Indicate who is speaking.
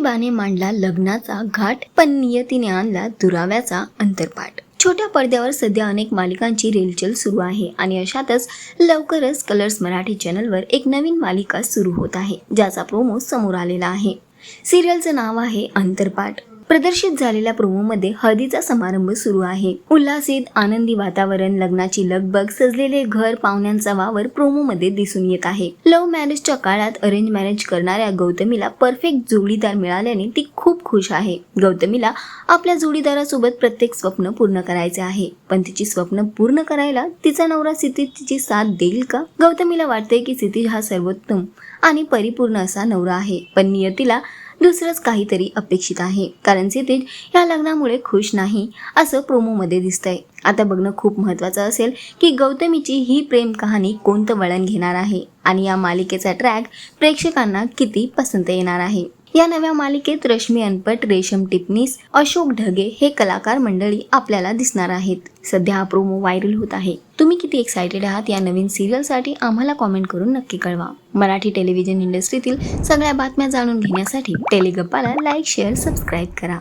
Speaker 1: नशिबाने मांडला लग्नाचा घाट पण नियतीने आणला दुराव्याचा अंतरपाठ. छोट्या पडद्यावर सध्या अनेक मालिकांची रेलचेल सुरू आहे आणि अशातच लवकरच कलर्स मराठी चॅनलवर एक नवीन मालिका सुरू होत आहे ज्याचा प्रोमो समोर आलेला आहे. सिरियलचं नाव आहे अंतरपाठ. प्रदर्शित झालेल्या प्रोमोमध्ये हळदीचा समारंभ सुरू आहे. उल्हासित आनंदी वातावरण लग्नाची लगबग सजलेले घर पाहुण्यांचा वावर प्रोमोमध्ये दिसून येत आहे. लव्ह मॅरेजच्या काळात अरेंज मॅरेज करणाऱ्या गौतमीला परफेक्ट जोडीदार मिळाल्याने ती खूप खुश आहे. गौतमीला आपल्या जोडीदारासोबत प्रत्येक स्वप्न पूर्ण करायचे आहे. पण तिची स्वप्न पूर्ण करायला तिचा नवरा सितीज तिची साथ देईल का? गौतमीला वाटते की सितीज हा सर्वोत्तम आणि परिपूर्ण असा नवरा आहे. पण नियतीला दुसरंच काहीतरी अपेक्षित आहे. कारण सितीज या लग्नामुळे खुश नाही असं प्रोमोमध्ये दिसतंय. आता बघणं खूप महत्त्वाचं असेल की गौतमीची ही प्रेम कहाणी कोणतं वळण घेणार आहे आणि या मालिकेचा ट्रॅक प्रेक्षकांना किती पसंत येणार आहे. या नव्या मालिकेत रश्मी अनपट रेशम टिपनीस अशोक ढगे हे कलाकार मंडळी आपल्याला दिसणार आहेत. सध्या हा प्रोमो व्हायरल होत आहे. तुम्ही किती एक्सायटेड आहात या नवीन सिरियलसाठी आम्हाला कॉमेंट करून नक्की कळवा. मराठी टेलिव्हिजन इंडस्ट्रीतील सगळ्या बातम्या जाणून घेण्यासाठी टेलिगप्पाला लाईक शेअर सबस्क्राईब करा.